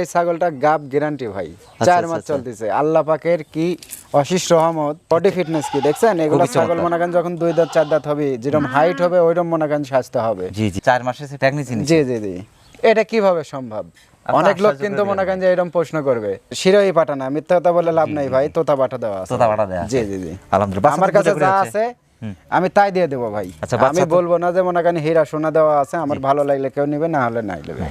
এই ছাগলটা গাব গ্যারান্টি ভাই। আচ্ছা, চার আচ্ছা, মাস আচ্ছা। চলতেছে। আল্লাহ পাকের কি অশিস রহমত। বডি ফিটনেস কি দেখছেন? এগুলো ছাগল। মনে করেন যখন দুই দাঁত চার দাঁত হবে যেরকম হাইট হবে ওইরকম মনে করেন স্বাস্থ্য হবে। জি জি চার মাসে সে প্রেগনেন্সি জি জি জি। এটা কীভাবে সম্ভব? অনেক লোক কিন্তু মনে করেন যে এরকম প্রশ্ন করবে। শিরোই পাঠা না মিথ্যা কথা বলে লাভ নাই ভাই তোতা পাঠা দেওয়া আছে। তোতা পাঠা দেয়া জি জি জি। আলহামদুলিল্লাহ আমার কাছে যা আছে আমি তাই দিয়ে দেবো ভাই। আমি বলব না যে মনে করেন হীরা সোনা দেওয়া আছে আমার ভালো লাগলে কেউ নিবে না হলে নাই নেবে।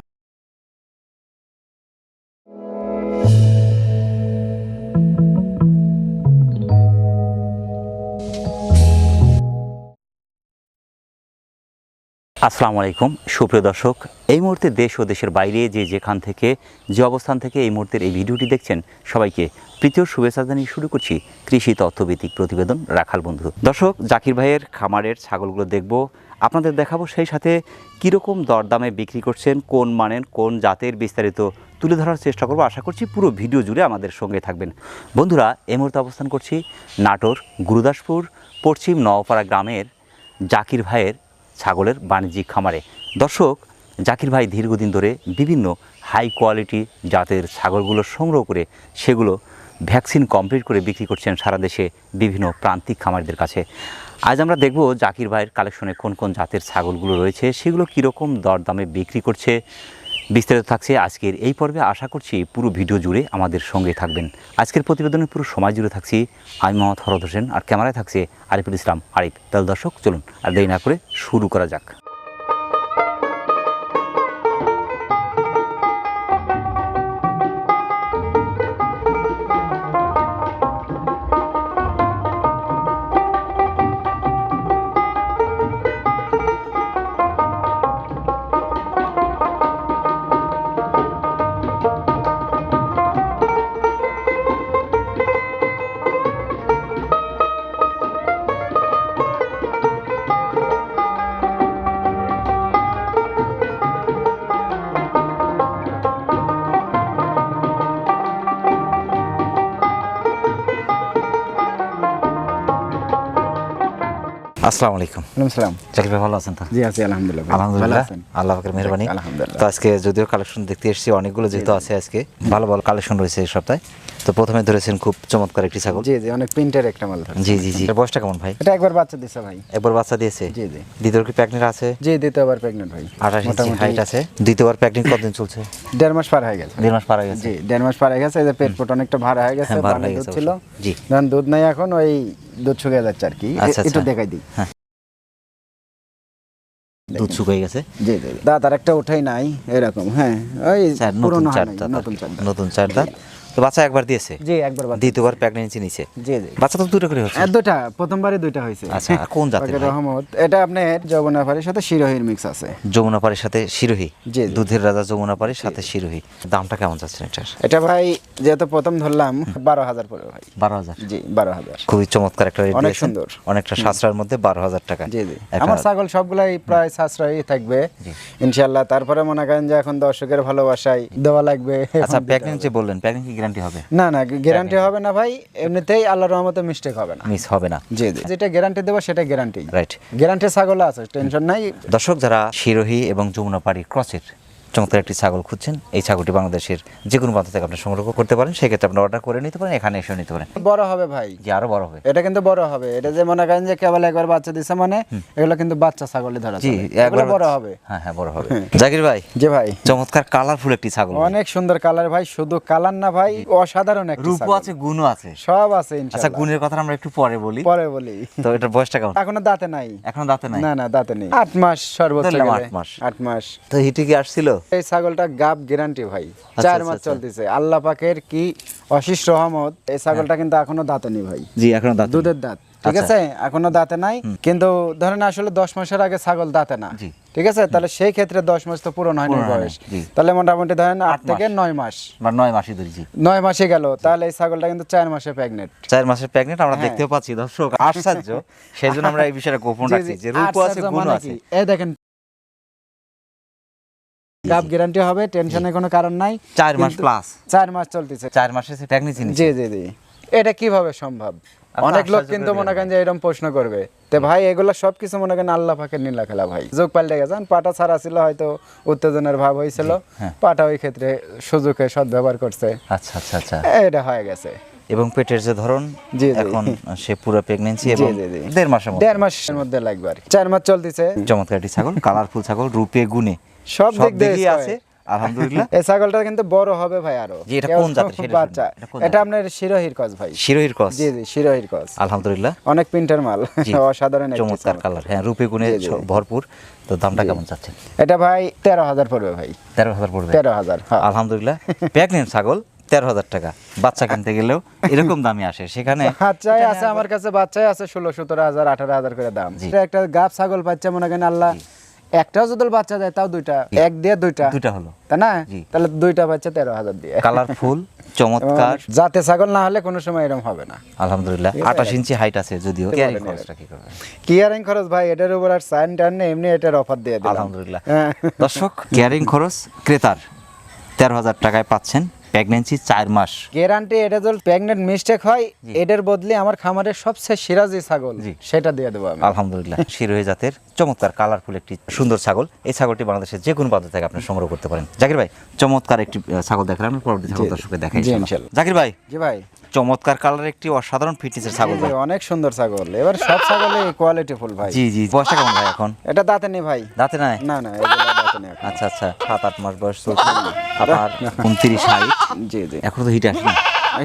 আসসালামু আলাইকুম। সুপ্রিয় দর্শক, এই মুহূর্তে দেশ ও দেশের বাইরে যে যেখান থেকে, যে অবস্থান থেকে এই মুহূর্তের এই ভিডিওটি দেখছেন, সবাইকে তৃতীয় শুভেচ্ছা জানিয়ে শুরু করছি কৃষি তথ্যভিত্তিক প্রতিবেদন রাখাল বন্ধু। দর্শক, জাকির ভাইয়ের খামারের ছাগলগুলো দেখব। আপনাদের দেখাবো সেই সাথে কীরকম দরদামে বিক্রি করছেন, কোন মানের, কোন জাতের বিস্তারিত তুলে ধরার চেষ্টা করব। আশা করছি পুরো ভিডিও জুড়ে আমাদের সঙ্গে থাকবেন। বন্ধুরা, এই মুহূর্তে অবস্থান করছি নাটোর, গুরুদাসপুর, পশ্চিম নওপাড়া গ্রামের জাকির ভাইয়ের ছাগলের বাণিজ্যিক খামারে। দর্শক, জাকির ভাই দীর্ঘদিন ধরে বিভিন্ন হাই কোয়ালিটি জাতের ছাগলগুলো সংগ্রহ করে সেগুলো ভ্যাকসিন কমপ্লিট করে বিক্রি করছেন সারা দেশে বিভিন্ন প্রান্তিক খামারিদের কাছে। আজ আমরা দেখব জাকির ভাইয়ের কালেকশনে কোন কোন জাতের ছাগলগুলো রয়েছে, সেগুলো কীরকম দরদামে বিক্রি করছে বিস্তারিত থাকছে আজকের এই পর্বে। আশা করছি পুরো ভিডিও জুড়ে আমাদের সঙ্গে থাকবেন। আজকের প্রতিবেদনে পুরো সময় জুড়ে থাকছি আমি মোহাম্মদ হরদ হোসেন, আর ক্যামেরায় থাকছে আরিফুল ইসলাম। আরিফ, তাহলে দর্শক, চলুন আর দেরি না করে শুরু করা যাক। আসসালামু আলাইকুম। ওয়ালাইকুম সালাম। জাকির ভাই ভালো আছেন তো? জি আছি আলহামদুলিল্লাহ আলহামদুলিল্লাহ। আল্লাহ পাকের মেহরবানি। আলহামদুলিল্লাহ। তো আজকে যদিও কালেকশন দেখতে এসেছি অনেকগুলো যেহেতু আছে আজকে। ভালো ভালো কালেকশন রয়েছে এই সপ্তাহে। তো প্রথমে ধরেছেন খুব চমৎকার একটি ছাগল। জি জি অনেক প্রিন্টের একটা মাল জি জি জি। বয়সটা কেমন ভাই? এটা একবার বাচ্চা দিছে ভাই। একবার বাচ্চা দিয়েছে? জি জি। দ্বিতীয় কি প্যাকনিক আছে? জি দ্বিতীয়বার প্রেগনেন্ট ভাই। আঠাশ ইঞ্চি হাইট আছে। দ্বিতীয়বার প্যাকনিক কতদিন চলছে? দেড় মাস পার হয়ে গেছে। দেড় মাস পার হয়ে গেছে। জি দেড় মাস পার হয়ে গেছে এই যে পেট ফুট অনেকটা ভার হয়ে গেছে হ্যাঁ, ভার হয়ে দুধ ছিল। জি। ধরেন দুধ নাই এখন ওই দুধ শুকিয়ে যাচ্ছে আর কি। আচ্ছা, একটু আচ্ছা। দেখাই দিই। দুধ শুকিয়ে গেছে? জি জি দাঁত আর একটা উঠাই নাই এরকম হ্যাঁ। ওই নতুন পুরনো হয় নতুন চার দাঁত। নতুন চার দাঁত। তো বাচ্চা একবার দিয়েছে? জি একবার দ্বিতীয়বার প্রেগনেন্সি নিছে। জি জি। বাচ্চা তো দুটো করে হচ্ছে? আর দুটা প্রথমবারই হয়েছে। আচ্ছা আর কোন জাতের রহমত। এটা আপনার যমুনাফারির সাথে শিরোহির মিক্স আছে। যমুনা সাথে শিরোহী? জি, জি। দুধের রাজা যমুনা সাথে শিরোহী। দামটা কেমন যাচ্ছে এটার? এটা ভাই যেহেতু প্রথম ধরলাম বারো হাজার পড়বে ভাই। বারো হাজার? জি বারো হাজার। খুবই চমৎকার একটা রেট অনেক সুন্দর। অনেকটা সাশ্রয়ের মধ্যে বারো হাজার টাকা। জি জি। আমার ছাগল সবগুলাই প্রায় সাশ্রয়ী থাকবে। ইনশাল্লাহ তারপরে মনে করেন যে এখন দর্শকের ভালোবাসায় দেওয়া লাগবে। আচ্ছা যে বললেন। প্রেগনেন্ট কি গ্যারান্টি হবে? না না গ্যারান্টি হবে না ভাই এমনিতেই আল্লাহর রহমতে মিস্টেক হবে না। মিস হবে না। জি জি। যেটা গ্যারান্টি দেবো সেটা গ্যারান্টি রাইট গ্যারান্টি ছাগল আছে টেনশন নাই। দর্শক যারা শিরোহী এবং যমুনা পাড়ি ক্রসের চমৎকার একটি ছাগল খুঁজছেন। এই ছাগলটি বাংলাদেশের যে কোনো প্রান্ত থেকে আপনি সংগ্রহ করতে পারেন সেক্ষেত্রে আপনি অর্ডার করে নিতে পারেন এখানে এসেও নিতে পারেন। বড় হবে ভাই। যে আরও বড় হবে। এটা কিন্তু বড় হবে। এটা যে মনে করেন যে কেবল একবার বাচ্চা দিছে মানে এগুলো কিন্তু বাচ্চা ছাগলে ধরা জি। এগুলো বড় হবে। হ্যাঁ হ্যাঁ বড় হবে। জাকির ভাই জি ভাই। চমৎকার কালারফুল একটি ছাগল। অনেক সুন্দর কালার ভাই শুধু কালার না ভাই অসাধারণ একটা ছাগল। আছে গুণও আছে। সব আছে ইনশাআল্লাহ। আচ্ছা গুণের কথা আমরা একটু পরে বলি। পরে বলি। তো এটা বয়সটা কেমন? এখনও দাঁতে নাই। এখনও দাঁতে নাই? না না দাঁতে নেই। আট মাস সর্বোচ্চ আট মাস। আট মাস। তো হিটে কি আসছিল? এই ছাগলটা গাব গ্যারান্টি ভাই। আচ্ছা, চার আচ্ছা, মাস আচ্ছা। চলতেছে। আল্লাহ পাকের কি অশিস রহমত এই ছাগলটা কিন্তু এখনও দাঁতে নেই ভাই। জি এখনও দাঁত দুধের দাঁত ঠিক। আছে? এখনও দাঁতে নাই। কিন্তু ধরেন আসলে দশ মাসের আগে ছাগল দাঁতে না। ঠিক আছে? তাহলে সেই ক্ষেত্রে দশ মাস তো পূরণ হয়নি বয়স। তাহলে মোটামুটি ধরেন আট থেকে নয় মাস। বা নয় মাসে ধরি জি। নয় মাসে গেল। তাহলে এই ছাগলটা কিন্তু চার মাসে প্রেগনেন্ট চার মাসের প্রেগনেন্ট আমরা দেখতে পাচ্ছি দর্শক। আশ্চর্য। সেই জন্য আমরা এই বিষয়টা গোপন রাখছি যে রূপ আছে গুণ আছে। এই দেখেন গাব গ্যারান্টি হবে টেনশনের কোনো কারণ নাই চার মাস প্লাস চার মাস চলতেছে। চার মাসে সে প্রেগনেন্সি জি জি জি। এটা কীভাবে সম্ভব? অনেক লোক কিন্তু মনে করেন যে এরকম প্রশ্ন করবে। তো ভাই এগুলো সবকিছু মনে করেন আল্লাহ পাকের নীলা খেলা ভাই। যোগ পাল্টে গেছেন পাটা ছাড়া ছিল হয়তো উত্তেজনার ভাব হয়েছিল। হ্যাঁ। পাটা ওই ক্ষেত্রে সুযোগে সদ্ব্যবহার করছে। আচ্ছা আচ্ছা আচ্ছা। এটা হয়ে গেছে। এবং পেটের যে ধরন জি। এখন সে পুরো প্রেগনেন্সি জি, এবং। দেড় মাসের মধ্যে। দেড় মাসের মধ্যে লাগবে আর চার মাস চলতেছে। চমৎকার একটি ছাগল কালারফুল ছাগল রূপে গুণে। সব দিক দিয়ে আছে আলহামদুলিল্লাহ। এই ছাগলটা কিন্তু বড় হবে ভাই আরও। জি, এটা কোন জাতের? সেটা বাচ্চা। এটা আপনার শিরোহির কস ভাই। শিরোহির ক্রস জি জি শিরোহির কস। আলহামদুলিল্লাহ। অনেক প্রিন্টার মাল। অসাধারণ চমৎকার ছাগল। কালার। হ্যাঁ রূপে গুণে ভরপুর। তো দামটা কেমন চাচ্ছেন? এটা ভাই তেরো হাজার পড়বে ভাই। তেরো হাজার পড়বে? তেরো হাজার হ্যাঁ। আলহামদুলিল্লাহ। প্রেগনেন্ট ছাগল তেরো হাজার টাকা। বাচ্চা কিনতে গেলেও এরকম দামই আসে। সেখানে বাচ্চাই আছে আমার কাছে বাচ্চাই আছে ষোলো সতেরো হাজার আঠারো হাজার করে দাম। একটা গাব ছাগল বাচ্চা মনে করেন আল্লাহ একটাও যদি বাচ্চা দেয় তাও দুইটা। এক দিয়ে দুইটা। দুইটা হলো। তাই না? তাহলে দুইটা বাচ্চা তেরো হাজার দিয়ে। কালারফুল চমৎকার। জাতে ছাগল না হলে কোনো সময় এরকম হবে না। আলহামদুলিল্লাহ। আঠাশ ইঞ্চি হাইট আছে যদিও ক্যারিং খরচটা কি করবে কিয়ারিং খরচ ভাই এটার উপর আর সাইন টান এমনি এটার অফার দিয়ে দিলাম। আলহামদুলিল্লাহ। হ্যাঁ। দর্শক ক্যারিং খরচ ক্রেতার তেরো হাজার টাকায় পাচ্ছেন। প্রেগনেন্সি চার মাস। গ্যারান্টি এটা যদি প্রেগনেন্ট মিস্টেক হয় এটার বদলে আমার খামারের সবচেয়ে সেরা যে ছাগল। সেটা দিয়ে দেবো আমি। আলহামদুলিল্লাহ শিরোহী জাতের চমৎকার কালারফুল একটি সুন্দর ছাগল। এই ছাগলটি বাংলাদেশের যে কোনো প্রান্ত থেকে আপনি সংগ্রহ করতে পারেন। জাকির ভাই চমৎকার একটি ছাগল দেখালাম আমি পরবর্তী ছাগল দর্শককে দেখাই। জাকির ভাই জি ভাই। চমৎকার কালার একটি অসাধারণ ফিটনেসের ছাগল ভাই অনেক সুন্দর ছাগল। এবার সব ছাগলে কোয়ালিটি ফুল ভাই। জি জি বয়সটা কেমন ভাই এখন? এটা দাঁতে নেই ভাই। দাঁতে নাই? না না আচ্ছা আচ্ছা সাত আট মাস বয়স চলছে। আপনার উনত্রিশ হাইট জি জি। এখন তো হিট আসেনি?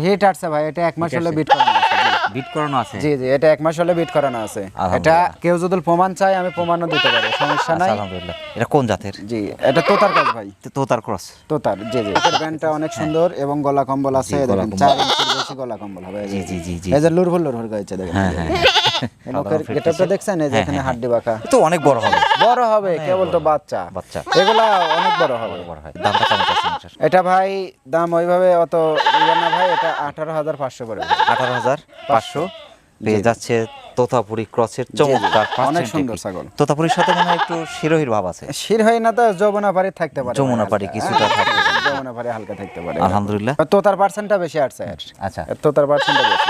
হিট আসছে ভাই এটা এক মাস হলে বিট করানো আছে। বিট করানো আছে? জি জি এটা এক মাস হলে বিট করানো আছে। এটা কেউ যদি প্রমাণ চায় আমি প্রমাণও দিতে পারি সমস্যা আচ্ছা, নাই। আলহামদুলিল্লাহ। এটা কোন জাতের? জি এটা তোতার কাজ ভাই। তোতার ক্রস তোতার জি জি। এটার ব্যান্ডটা অনেক সুন্দর এবং গলা কম্বল আছে দেখেন কম্বল। চার ইঞ্চির বেশি গলা কম্বল হবে। জি জি জি জি। এই যে লুরভুল লুরভুল গাইছে দেখেন। হ্যাঁ হ্যাঁ। গেটআপটা দেখছেন এই যে হ্যাঁ, এখানে হ্যাঁ, হাড্ডি বাঁকা? তো অনেক বড় হবে। বড় হবে কেবল তো বাচ্চা। বাচ্চা। এগুলা অনেক বড় হবে। বড় হয়। দামটা কেমন চাচ্ছেন এটা ভাই দাম ওইভাবে অত ইয়ে না ভাই এটা আঠারো হাজার পাঁচশো আঠারো হাজার পাঁচশো। পেয়ে যাচ্ছে তোতাপুরি ক্রসের চমৎকার অনেক সুন্দর ছাগল। তোতাপুরির সাথে মনে হয় একটু শিরোহির ভাব আছে। শির হয় না তো যমুনা পাড়ি থাকতে পারে যমুনা হালকা। কিছুটা হ্যাঁ, থাকতে পারে। যমুনা পাড়ি হালকা থাকতে পারে। আলহামদুলিল্লাহ। তোতার পার্সেন্টটা বেশি আসছে। আর আচ্ছা। তোতার পার্সেন্টটা বেশি।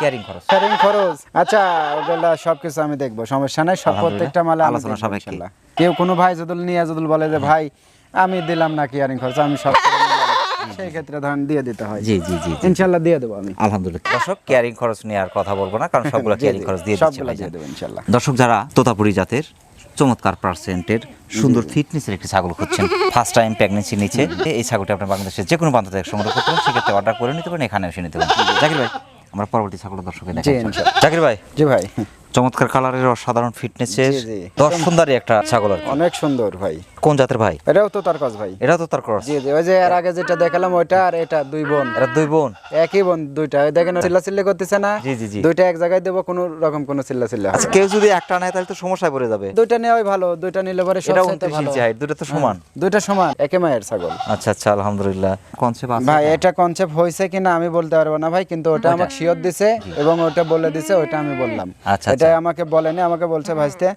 ক্যারিং খরচ। শারিং খরচ। আচ্ছা ওগুলা সবকিছু আমি দেখব সমস্যা নাই সব প্রত্যেকটা মালে আলোচনা সাপেক্ষে। কেউ কোনো ভাই যদি নিয়ে যদি বলে যে ভাই আমি দিলাম না কিয়ারিং খরচ আমি সব সেই ক্ষেত্রে ধরেন দিয়ে দিতে হয়। জি জি জি। ইনশাল্লাহ দিয়ে দেবো আমি। আলহামদুলিল্লাহ। দর্শক ক্যারিং খরচ নিয়ে আর কথা বলব না কারণ সবগুলো ক্যারিং খরচ দিয়ে সবগুলা দিয়ে দেবো ইনশাল্লাহ। দর্শক যারা তোতাপুরি জাতের চমৎকার পার্সেন্টের সুন্দর ফিটনেসের একটি ছাগল খুঁজছেন ফার্স্ট টাইম প্রেগনেন্সি নিচ্ছে এই ছাগলটি আপনার বাংলাদেশের যে কোনো প্রান্ত থেকে সংগ্রহ করতে পারেন সেক্ষেত্রে অর্ডার করে নিতে পারেন এখানে এসে নিতে পারেন। জাকির ভাই আমরা পরবর্তী ছাগল দর্শকের দেখা চাকরি। জাকির ভাই। জি ভাই। চমৎকার কালারের অসাধারণ ফিটনেসের। দশ সুন্দরী একটা ছাগল অনেক সুন্দর ভাই। কোন জাতের ভাই? এটাও তো তার কাজ ভাই। এটা তো তার ক্রস জি জি ওই যে এর আগে যেটা দেখালাম ওইটা আর এটা দুই বোন। এটা দুই বোন। একই বোন দুইটা। দেখেন চিল্লা চিল্লি করতেছে না? জি, জি, জি। দুইটা এক জায়গায় দেবো কোনো রকম কোনো চিল্লা চিল্লা আচ্ছা কেউ যদি একটা নেয় তাহলে তো সমস্যায় পড়ে যাবে। দুইটা নেওয়াই ভালো দুইটা নিলে পরে সবচেয়ে ভালো। হাইট দুটো তো সমান। দুইটা সমান একে মায়ের ছাগল। আচ্ছা আচ্ছা আলহামদুলিল্লাহ। কনসেপ্ট আছে ভাই এটা। কনসেপ্ট হয়েছে কিনা আমি বলতে পারব না ভাই কিন্তু ওটা আমাকে শিওর দিছে এবং ওটা বলে দিছে ওটা আমি বললাম। আচ্ছা, এটা আমাকে বলেনি আমাকে বলছে ভাইস্তে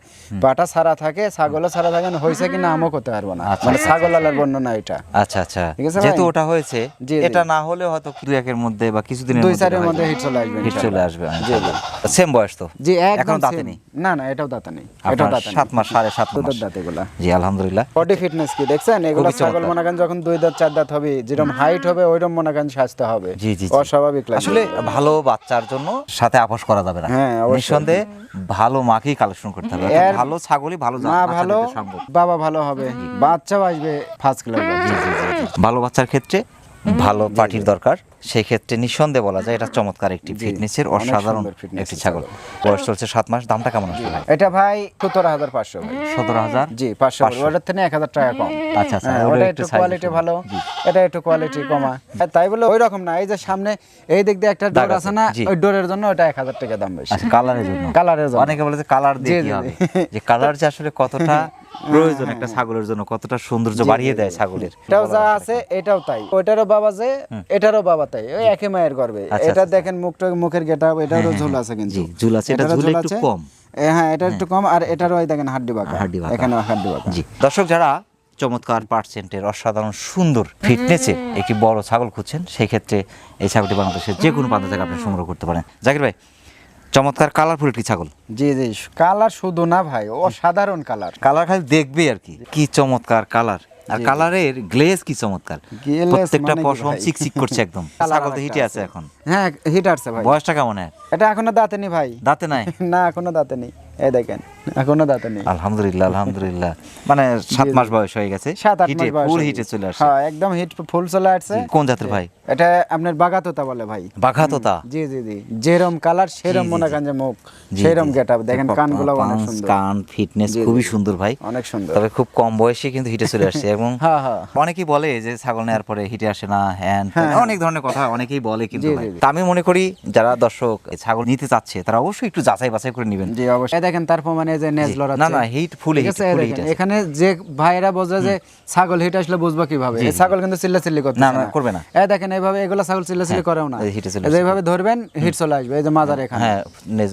পাটা ছাড়া থাকে ছাগলও ছাড়া থাকে না হয়েছে কিনা আমও করতে পারব না। আচ্ছা, মানে আচ্ছা, ছাগল আলার বর্ণনা এটা। আচ্ছা আচ্ছা। ঠিক আছে যেহেতু ওটা হয়েছে। এটা না হলে হয়তো দুই একের মধ্যে বা কিছুদিনের দুই মধ্যে চারের মধ্যে হিট চলে আসবে হিট চলে আসবে জি জি। সেম বয়স তো? জি একদম এখনও দাঁতে নেই? না না এটাও দাঁতে নেই এটাও দাঁতে সাত মাস সাড়ে সাত মাস দুধের দাঁত এগুলা জি আলহামদুলিল্লাহ। বডি ফিটনেস কি দেখছেন? এগুলো ছাগল। মনে করেন যখন দুই দাঁত চার দাঁত হবে যেরকম হাইট হবে ওইরকম মনে করেন স্বাস্থ্য হবে। জি, জি। অস্বাভাবিক লাগবে। আসলে ভালো বাচ্চার জন্য সাথে আপোষ করা যাবে না। হ্যাঁ, অবশ্যই। নিঃসন্দেহে ভালো মাকেই কালেকশন করতে হবে। ভালো ছাগলই ভালো মা ভালো বাবা ভালো হবে বাচ্চাও আসবে ফার্স্ট ক্লাস। ভালো বাচ্চার ক্ষেত্রে ভালো পার্টির দরকার। সেই ক্ষেত্রে নিঃসন্দেহে বলা যায় এটা চমৎকার একটি ফিটনেসের অসাধারণ একটি ছাগল। বয়স চলছে সাত মাস দামটা কেমন আসবে ভাই? এটা ভাই সতেরো হাজার পাঁচশো। সতেরো হাজার? জি পাঁচশো। ওটার থেকে এক হাজার টাকা কম। আচ্ছা, আচ্ছা, হ্যাঁ, ওটা একটু কোয়ালিটি ভালো। এটা একটু কোয়ালিটি কমা। তাই বলে ওই রকম না এই যে সামনে এই দিক দিয়ে একটা ডোর আছে, না ওই ডোরের জন্য ওটা এক হাজার টাকা দাম বেশি। আচ্ছা কালারের জন্য। কালারের জন্য। অনেকে বলে যে কালার দিয়ে। যে কালার যে আসলে কতটা প্রয়োজন একটা ছাগলের জন্য কতটা সৌন্দর্য বাড়িয়ে দেয় ছাগলের। এটাও যা আছে এটাও তাই। ওইটারও বাবা যে এটারও বাবা তাই। ওই একই মায়ের গর্বে। আচ্ছা, এটা আচ্ছা, দেখেন মুখটা মুখের গেটা এটারও ঝুল আছে কিন্তু। ঝুল আছে, এটা ঝুল একটু কম। হ্যাঁ এটা একটু কম আর এটারও ওই দেখেন হাড্ডি বাঁকা। হাড্ডি বাঁকা। এখানে হাড্ডি বাঁকা। জি দর্শক যারা চমৎকার পার্সেন্টের অসাধারণ সুন্দর ফিটনেসে একটি বড় ছাগল খুঁজছেন সেই ক্ষেত্রে এই ছাগলটি বাংলাদেশের যে কোনো প্রান্ত থেকে আপনি সংগ্রহ করতে পারেন। জাকির ভাই চমৎকার কালারফুল একটি ছাগল। জি জি কালার শুধু না ভাই অসাধারণ কালার কালার খালি দেখবে আর কি কি চমৎকার কালার আর কালারের গ্লেজ কি চমৎকার। প্রত্যেকটা মানে পশম চিকচিক করছে একদম। ছাগল তো হিটে আছে। এখন। হ্যাঁ হিট আছে ভাই। বয়সটা কেমন এটা এখনও দাঁতে নেই ভাই। দাঁতে নাই? না এখনও দাঁতে নেই এই দেখেন। এখনও দাঁতে নেই। আলহামদুলিল্লাহ আলহামদুলিল্লাহ। মানে সাত মাস বয়স হয়ে গেছে সাত আট মাস ফুল হিটে চলে আসছে। হ্যাঁ একদম হিট ফুল চলে আসছে। কোন জাতের ভাই? এটা আপনার বাগাতোতা বলে ভাই। বাঘা তোতা জি জি জি। যেরম কালার সেরম মনে। যে মুখ সেরম জি। গেট দেখেন কানগুলো অনেক সুন্দর। কান ফিটনেস খুবই সুন্দর ভাই। অনেক সুন্দর। তবে খুব কম বয়সে কিন্তু হিটে চলে আসছে। এবং হ্যাঁ হ্যাঁ। অনেকেই বলে যে ছাগল নেওয়ার পরে হিটে আসে না হ্যান হ্যাঁ, অনেক ধরনের কথা অনেকেই বলে কিন্তু আমি মনে করি যারা দর্শক ছাগল নিতে চাচ্ছে তারা অবশ্যই একটু যাচাই বাছাই করে নেবেন। জি অবশ্যই। দেখেন তার প্রমাণে যে নেজ লড়াচ্ছে। না না হিট ফুলে হিট এখানে যে ভাইরা বোঝে যে ছাগল হিট আসলে বুঝব কীভাবে। এই ছাগল কিন্তু চিল্লা চিল্লি করতে না, না, করবে না। এই দেখেন এইভাবে এগুলো ছাগল চিল্লা চিল্লি হ্যাঁ, করেও না। এইভাবে ধরবেন হিট চলে আসবে। এই যে মাজার এখানে। হ্যাঁ নেজ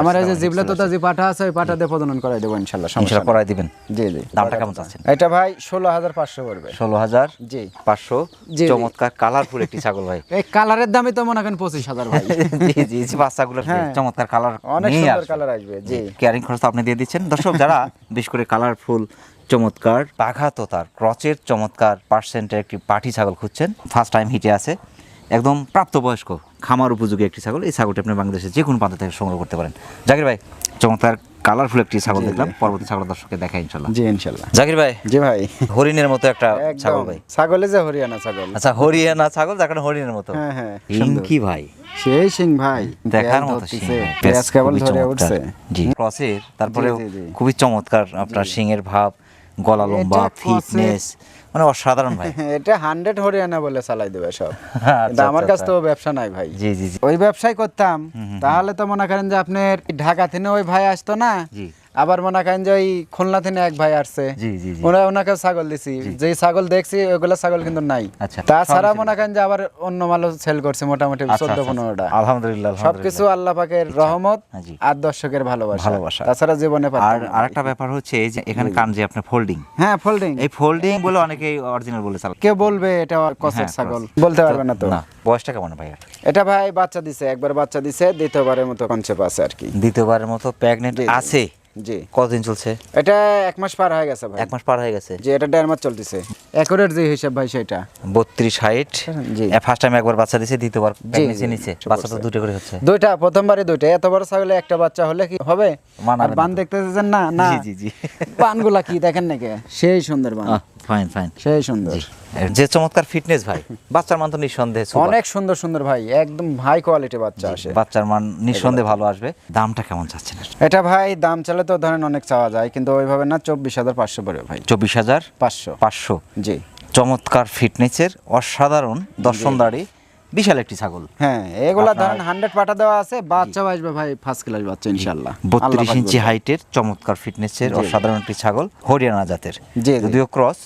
আমার এই যে জিবলা তোতা যে পাঠা আছে ওই পাঠা দিয়ে প্রজনন করাই দেবো ইনশাল্লাহ করাই দিবেন। জি জি। দামটা কেমন চাচ্ছেন? এটা ভাই ষোলো হাজার পাঁচশো পড়বে। ষোলো হাজার জি। পাঁচশো জি, জি। চমৎকার কালারফুল একটি ছাগল ভাই। এই কালারের দামই তো মনে করেন পঁচিশ হাজার ভাই। জি জি জি বাচ্চাগুলো হ্যাঁ। চমৎকার কালার অনেক সুন্দর কালার আসবে জি। কেয়ারিং খরচ তো আপনি দিয়ে দিচ্ছেন। দর্শক, যারা বিশেষ করে কালারফুল চমৎকার বাঘা তোতার ক্রচের চমৎকার পার্সেন্টের একটি পাটি ছাগল খুঁজছেন ফার্স্ট টাইম হিটে আছে। একদম প্রাপ্তবয়স্ক, খামার উপযোগী একটি ছাগল। এই ছাগলটি আপনি বাংলাদেশে যে কোনো প্রান্ত থেকে সংগ্রহ করতে পারেন। জাকির ভাই, চমৎকার কালারফুল একটি ছাগল দেখলাম। পরবর্তী ছাগল দর্শককে দেখাই ইনশাল্লাহ। জি ইনশাল্লাহ। জাকির ভাই জি ভাই। হরিণের মতো একটা ছাগল ভাই। ছাগলে যে হরিয়ানা ছাগল। আচ্ছা হরিয়ানা ছাগল যার হরিণের মতো। হ্যাঁ হ্যাঁ কি ভাই? সেই সিং ভাই। দেখার মতো। পেঁয়াজ কেবল ধরে। উঠছে। জি ক্রসের তারপরে। খুবই চমৎকার আপনার শিংয়ের ভাব গলা লম্বা ফিটনেস। মানে অসাধারণ ভাই। এটা হান্ড্রেড হরিয়ানা বলে চালাই দেবে সব। আচ্ছা, কিন্তু আমার আচ্ছা, কাছে তো ব্যবসা নাই ভাই। জি জি ওই ব্যবসায় করতাম। তাহলে তো মনে করেন যে আপনার ঢাকা থেকে ওই ভাই আসতো না। আবার মনে করেন যে ওই খুলনা থেকে এক ভাই আসছে। ওরা ওনাকে ছাগল দিছি। যেই ছাগল দেখছি ওগুলো ছাগল কিন্তু নাই। আচ্ছা, তাছাড়া মনে করেন যে আবার অন্য মালও সেল করছে মোটামুটি আচ্ছা, চোদ্দ আচ্ছা, পনেরোটা আলহামদুলিল্লাহ সবকিছু আল্লাহ পাকের রহমত হ্যাঁ, আর দর্শকের ভালোবাসা। ভালোবাসা। তাছাড়া জীবনে আর আরেকটা ব্যাপার হচ্ছে এই যে এখানে কান যে আপনার ফোল্ডিং হ্যাঁ ফোল্ডিং এই ফোল্ডিং বলে অনেকেই অরিজিনাল বলে চালায়। কে বলবে এটা কসের হ্যাঁ, ছাগল। বলতে পারবে না তো। বয়সটা কেমন ভাই এটা ভাই বাচ্চা দিছে একবার বাচ্চা দিছে দ্বিতীয়বারের মতো কনসেপ্ট আছে আর কি। দ্বিতীয়বারের মতো প্রেগনেন্ট। আছে। জি। কতদিন চলছে? এটা এক মাস পার হয়ে গেছে ভাই। এক মাস পার হয়ে গেছে? যে এটা দেড় মাস চলতেছে। একরের যে হিসাব ভাই সেটা। বত্রিশ ষাট জি। ফার্স্ট টাইম একবার বাচ্চা দিছে দ্বিতীয়বার নিচে নিচে বাচ্চা তো দুটো করে হচ্ছে। দুইটা প্রথমবারে দুইটা। এত বড় ছাগলে একটা বাচ্চা হলে কি হবে? আর বান দেখতেছেন না? না। জি জি জি। বানগুলা কি দেখেন নাকি? সেই সুন্দর বান। ফাইন ফাইন সেই সুন্দর। যে চমৎকার ফিটনেস ভাই বাচ্চার মান তো নিঃসন্দেহে অনেক সুন্দর সুন্দর ভাই একদম হাই কোয়ালিটি বাচ্চা আসে। বাচ্চার মান নিঃসন্দেহে ভালো আসবে। দামটা কেমন চাচ্ছেন? এটা ভাই দাম চালে তো ধরেন অনেক চাওয়া যায় কিন্তু ওইভাবে না চব্বিশ হাজার পাঁচশো পড়বে ভাই। চব্বিশ হাজার পাঁচশো। পাঁচশো। জি। চমৎকার ফিটনেসের অসাধারণ দর্শনদারি বিশাল একটি ছাগল। হ্যাঁ এগুলা ধরেন হান্ড্রেড পাঠা দেওয়া আছে বাচ্চাও আসবে ভাই ফার্স্ট ক্লাস বাচ্চা ইনশাল্লাহ বত্রিশ ইঞ্চি হাইটের চমৎকার ফিটনেসের। অসাধারণ একটি ছাগল হরিয়ানা জাতের। যদিও ক্রস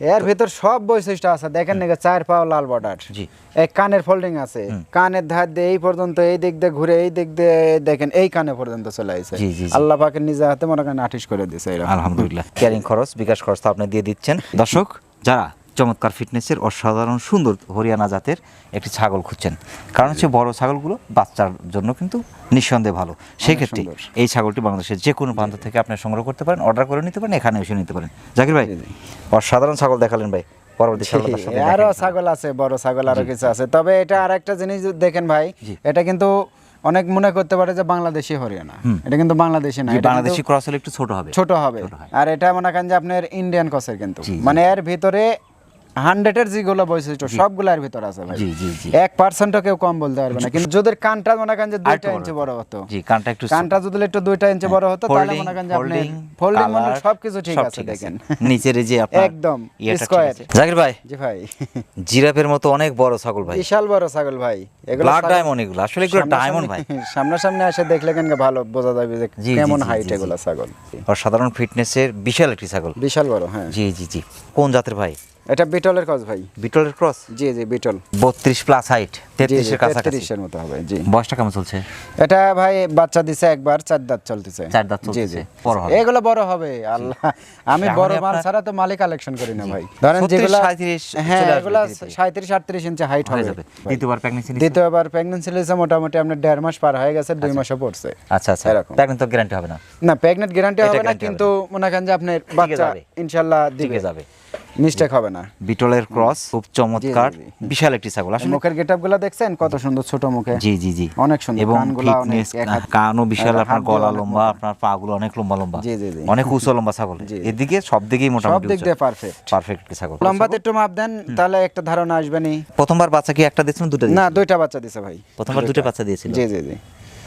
এর ভিতর সব বৈশিষ্ট্য আছে। দেখেন নাকি চার পাও লাল বর্ডার জি। এই কানের ফোল্ডিং আছে। কানের ধার দিয়ে এই পর্যন্ত এই দিক দিয়ে ঘুরে এই দিক দিয়ে দেখেন এই কানে পর্যন্ত চলে আসে জি, জি, জি। আল্লাহ পাকের নিজে হাতে মনে করেন আটিশ করে দিয়েছে আলহামদুলিল্লাহ। ক্যারিং খরচ বিকাশ খরচ তো আপনি দিয়ে দিচ্ছেন। দর্শক যারা চমৎকার ফিটনেসের অসাধারণ সুন্দর হরিয়ানা জাতের একটি ছাগল খুঁজছেন। কারণ হচ্ছে বড় ছাগলগুলো বাচ্চার জন্য কিন্তু নিঃসন্দেহে ভালো। সেই ক্ষেত্রে এই ছাগলটি বাংলাদেশের যে কোনো প্রান্ত থেকে আপনি সংগ্রহ করতে পারেন অর্ডার করে নিতে পারেন এখানে এসে নিতে পারেন। জাকির ভাই। অসাধারণ ছাগল দেখালেন ভাই। পরবর্তী আরও ছাগল আছে বড় ছাগল আরও কিছু আছে। তবে এটা আর একটা জিনিস দেখেন ভাই এটা কিন্তু অনেক মনে করতে পারে যে বাংলাদেশি হরিয়ানা। এটা কিন্তু বাংলাদেশি না বাংলাদেশি ক্রস হলে একটু ছোট হবে। ছোট হবে। আর এটা মনে করেন যে আপনার ইন্ডিয়ান কসের কিন্তু। মানে এর ভিতরে হান্ড্রেডের যেগুলো বৈশিষ্ট্য সবগুলো এর ভিতরে আছে ভাই। জি, জি, জি। এক পার্সেন্টও কেউ কম বলতে পারবে না। কিন্তু যদি কানটা মনে করেন যে দুইটা ইঞ্চি বড় হতো। জি কানটা একটু কানটা যদি একটু দুইটা ইঞ্চি বড় হতো তাহলে মনে করেন যে আপনি ফোল্ডিং মানে সবকিছু ঠিক আছে দেখেন। নিচের যে আপনার একদম। জাকির ভাই জি ভাই। জিরাফের মতো অনেক বড় ছাগল ভাই। বিশাল বড় ছাগল ভাই। এগুলো ছাগল- ডায়মন্ড এগুলো। আসলে এগুলো ডায়মন্ড ভাই। সামনাসামনি এসে দেখলে কেন ভালো বোঝা যাবে যে কেমন হাইট। এগুলো ছাগল। আর সাধারণ ফিটনেসের বিশাল একটি ছাগল। বিশাল বড় হ্যাঁ। জি জি জি। কোন জাতের ভাই? এটা বিটলের কস ভাই। বিটলের ক্রস জি জি বিটল। বত্রিশ প্লাস হাইট তেত্রিশের কাছাকাছি। তেত্রিশের মতো হবে জি। বয়সটা কেমন চলছে? এটা ভাই বাচ্চা দিছে একবার চার দাঁত চলতেছে। চার দাঁত জি জি। বড় হবে। এগুলো বড় হবে আল্লাহ। আমি বড় মাল ছাড়া তো মালই কালেকশন করি না ভাই। ধরেন যেগুলো 37 হ্যাঁ এগুলো ধীরে ধীরে। সাঁত্রিশ আটত্রিশ ইঞ্চি হাইট হবে যাবে। দ্বিতীয়বার প্রেগনেন্সি দ্বিতীয়বার প্রেগনেন্সি লিয়েছে মোটামুটি আপনার দেড় মাস পার হয়ে গেছে দুই মাসও পড়ছে। আচ্ছা আচ্ছা। এরকম। প্রেগনেন্ট তো গ্যারান্টি হবে না। না প্রেগনেন্ট গ্যারান্টি হবে না কিন্তু মনে করেন যে আপনার বাচ্চা যাবে। ইনশাল্লাহ দিবে। যাবে। মিস্টেক হবে না। বিটলের ক্রস খুব চমৎকার। বিশাল একটি ছাগল আসলে মুখের গেটআপগুলা দেখছেন? কত সুন্দর ছোট মুখে। জি জি জি। অনেক সুন্দর। এবং ফিটনেস কানও বিশাল আপনার গলা লম্বা। আপনার পাগুলো অনেক লম্বা লম্বা। জি, জি, জি। অনেক উঁচু লম্বা ছাগল। এদিকে সব দিকেই সব মোটামুটি দিক দিয়ে পারফেক্ট পারফেক্ট ছাগল। লম্বাতে একটু মাপ দেন তাহলে একটা ধারণা আসবে নি। প্রথমবার বাচ্চা কি একটা দিয়েছিলেন দুটো না? দুইটা বাচ্চা দিছে ভাই। প্রথমবার দুটো বাচ্চা দিয়েছিল? জি জি জি।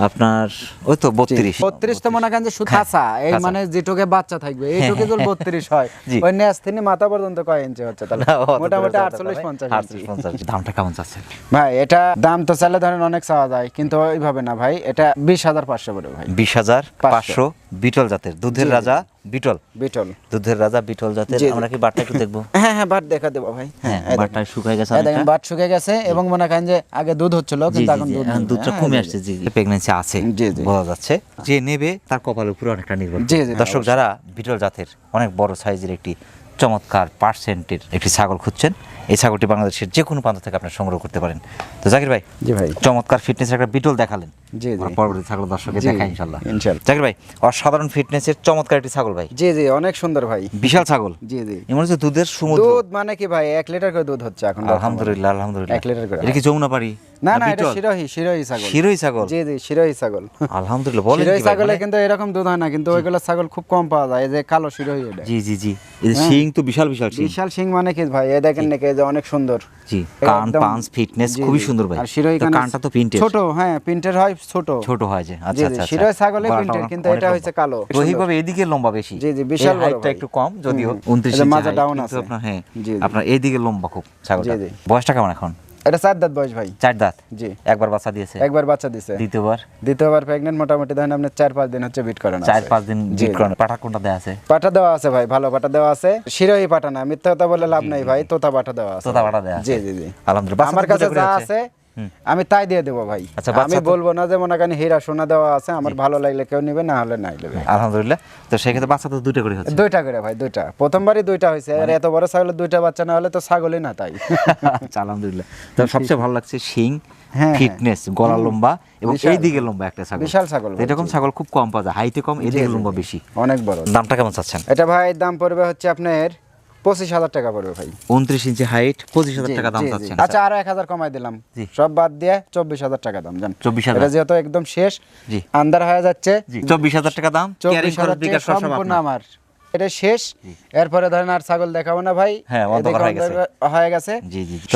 আপনার ওই তো বত্রিশ। বত্রিশ তো মনে করেন যে শুধু খাসা এই মানে যেটুকে বাচ্চা থাকবে এইটুকে যদি বত্রিশ হয় ওই নেস থেকে মাথা পর্যন্ত কয় ইঞ্চি হচ্ছে তাহলে? মোটামুটি আটচল্লিশ পঞ্চাশ আটচল্লিশ পঞ্চাশ দামটা কেমন চাচ্ছে ভাই এটা দাম তো চাইলে ধরেন অনেক চাওয়া যায় কিন্তু ওইভাবে না ভাই এটা বিশ হাজার পাঁচশো বলে ভাই। বিশ হাজার পাঁচশো। বিটল জাতের দুধের। রাজা বিটল। বিটল। দুধের রাজা বিটল জাতের। আমরা কি বাটটা একটু দেখব? হ্যাঁ হ্যাঁ বাট দেখা দেবো ভাই। হ্যাঁ বাটটা শুকিয়ে গেছে দেখেন বাট শুকিয়ে গেছে এবং মনে করেন যে আগে দুধ হচ্ছিল কিন্তু এখন দুধ দুধটা হ্যাঁ, কমে আসছে। জি প্রেগন্যান্সি আছে জি, জি। বোঝা যাচ্ছে। যে নেবে তার কপালের উপরে অনেকটা নির্ভর জি, দর্শক যারা বিটল জাতের অনেক বড় সাইজের একটি চমৎকার পার্সেন্টের একটি ছাগল খুঁজছেন। এই ছাগলটি বাংলাদেশের যে কোনো প্রান্ত থেকে আপনার সংগ্রহ করতে পারেন। তো জাকির ভাই জি ভাই। চমৎকার ফিটনেসের একটা বিটল দেখালেন। জি, জি। পরবর্তী ছাগল দর্শকে দেখাই। জাকির ভাই অসাধারণ ফিটনেসের চমৎকার একটি ছাগল ভাই। জি জি অনেক সুন্দর ভাই। বিশাল ছাগল। জি জি। এমন হচ্ছে দুধের সমুদ্র দুধ মানে কি ভাই? এক লিটার করে দুধ হচ্ছে এখন আলহামদুলিল্লাহ আলহামদুলিল্লাহ। লিটার করে। এটা কি যমুনা পাড়ি? না না এটা শিরোহি শিরোহি ছাগল। শিরোই ছাগল? জি জি শিরোহি ছাগল। আলহামদুলিল্লাহ বলেন শিরোহি ছাগলে মানে- কিন্তু এরকম দুধ হয় না কিন্তু ওইগুলো ছাগল খুব কম পাওয়া যায় এই যে কালো শিরোহি এটা। জি জি জি। এই শিং তো বিশাল বিশাল শিং বিশাল শিং মানে কি ভাই? এই দেখেন নাকি যে অনেক সুন্দর। জি কান পান্স ফিটনেস খুবই সুন্দর ভাই। আর শিরোই কানটা তো প্রিন্টেড। ছোট হ্যাঁ প্রিন্টেড হয় ছোট। ছোট হয় যে আচ্ছা জি, আচ্ছা শিরোই ছাগলে প্রিন্টেড কিন্তু এটা। হচ্ছে কালো। দৈহিকভাবে এদিকে লম্বা বেশি। জি, জি, বিশাল বড় হাইটটা একটু কম যদিও হুম। 29 ইঞ্চি মাঝে ডাউন আছে। আপনার হ্যাঁ জি। আপনার এদিকে লম্বা খুব ছাগলটা। বয়সটা কেমন এখন? এটা চার দাঁত বয়স ভাই। চার দাঁত? জি। একবার বাচ্চা দিয়েছে? একবার বাচ্চা দিয়েছে। দ্বিতীয়বার? দ্বিতীয়বার মোটামুটি ধরেন আপনার চার পাঁচ দিন হচ্ছে বিট করেন চার পাঁচ দিন বিট। করানো। পাঠা কোনটা দেওয়া আছে? পাঠা দেওয়া আছে ভাই ভালো পাঠা দেওয়া আছে। শিরোহী পাঠা না মিথ্যা কথা বলে লাভ নাই ভাই তোতা পাঠা দেওয়া আছে। তোতা পাঠা দেওয়া আছে। জি জি জি। আলহামদুলিল্লাহ আমার কাছে যা আছে। আমি তাই দিয়ে দেবো ভাই। আচ্ছা, আমি বলব না যে মনে করেন হীরা সোনা দেওয়া আছে আমার ভালো লাগলে কেউ নিবে না হলে নাই নেবে। আলহামদুলিল্লাহ। তো সেক্ষেত্রে বাচ্চা তো দুটো করে হচ্ছে। দুইটা করে ভাই দুইটা। প্রথমবারই দুইটা হয়েছে। আর এত বড় ছাগলের দুইটা বাচ্চা না হলে তো ছাগলই না তাই। আচ্ছা, আলহামদুলিল্লাহ। তো সবচেয়ে ভালো লাগছে শিং হ্যাঁ, ফিটনেস গলা লম্বা এবং। এই দিকে লম্বা একটা ছাগল। বিশাল ছাগল এরকম ছাগল খুব কম পাওয়া যায়। হাইটে কম এদিকে লম্বা বেশি। অনেক বড়। দামটা কেমন চাচ্ছেন? এটা ভাই দাম পড়বে হচ্ছে আপনার পঁচিশ হাজার টাকা পড়বে ভাই। উনত্রিশ ইঞ্চি হাইট পঁচিশ হাজার টাকা দাম। চাচ্ছেন আচ্ছা আরও এক হাজার কমাই দিলাম। সব বাদ দিয়ে চব্বিশ হাজার টাকা দাম জান। 24,000 এটা যেহেতু একদম শেষ জি। আন্দার হয়ে যাচ্ছে। চব্বিশ হাজার টাকা দাম চব্বিশ হাজার টাকা সম্পূর্ণ আমার। এটা শেষ। এরপরে ধরেন আর ছাগল দেখাবো না ভাই। হ্যাঁ, হয়ে গেছে।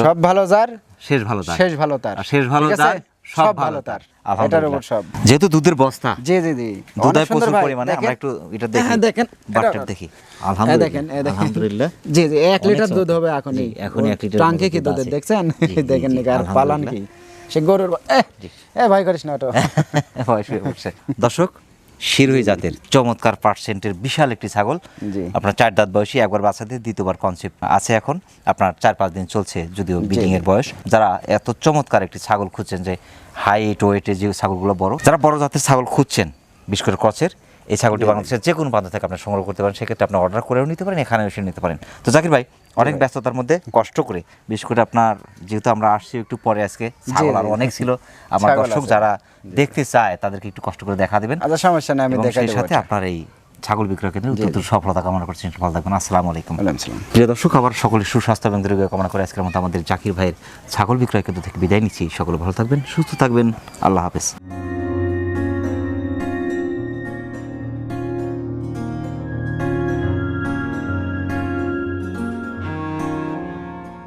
সব ভালো যার শেষ ভালো শেষ ভালো তার। শেষ ভালো তার সব ভালো তার। এটার উপর সব। যেহেতু দুধের বস্তা জি জি জি। দুধের প্রচুর পরিমাণে আমরা একটু এটা দেখি হ্যাঁ, দেখেন। বাটার দেখি। আলহামদুলিল্লাহ দেখেন আলহামদুলিল্লাহ। জি জি 1 লিটার দুধ হবে এখনই। এখনই 1 লিটার টাঙ্কি কি দুধ দেখছেন? দেখেন নি আর পালান কি? সে গরুর এ, এ ভাই করিস না ওটা। দর্শক শিরোহী জাতের চমৎকার পার্সেন্টের বিশাল একটি ছাগল। আপনার চার দাঁত বয়সী একবার বাচ্চা দিয়ে দ্বিতীয়বার কনসেপ্ট আছে এখন। আপনার চার পাঁচ দিন চলছে যদিও ব্রিডিং এর বয়স। যারা এত চমৎকার একটি ছাগল খুঁজছেন যে হাইট ওয়েটে যে ছাগলগুলো বড় যারা বড় জাতের ছাগল খুঁজছেন বিশেষ করে কচের এই ছাগলটি বাংলাদেশের যে কোনো প্রান্ত থেকে আপনি সংগ্রহ করতে পারেন সেক্ষেত্রে আপনি অর্ডার করেও নিতে পারেন এখানে এসে নিতে পারেন। তো জাকির ভাই অনেক ব্যস্ততার মধ্যে কষ্ট করে বিশেষ করে আপনার যেহেতু আমরা আসছি একটু পরে আজকে ছাগল আর অনেক ছিল। আমার দর্শক যারা দেখতে চায় তাদেরকে একটু কষ্ট করে দেখা দেবেন। আচ্ছা সমস্যা নেই আমি দেখাই সাথে আপনার এই ছাগল বিক্রয় কেন্দ্রে উত্তর সফলতা কামনা করছেন ভালো থাকবেন আসসালামু আলাইকুম। প্রিয় দর্শক আবার সকলের সুস্বাস্থ্য এবং দীর্ঘ কামনা করে আজকের মতো আমাদের জাকির ভাইয়ের ছাগল বিক্রয় কেন্দ্র থেকে বিদায় নিচ্ছি। সকলে ভালো থাকবেন সুস্থ থাকবেন। আল্লাহ হাফেজ।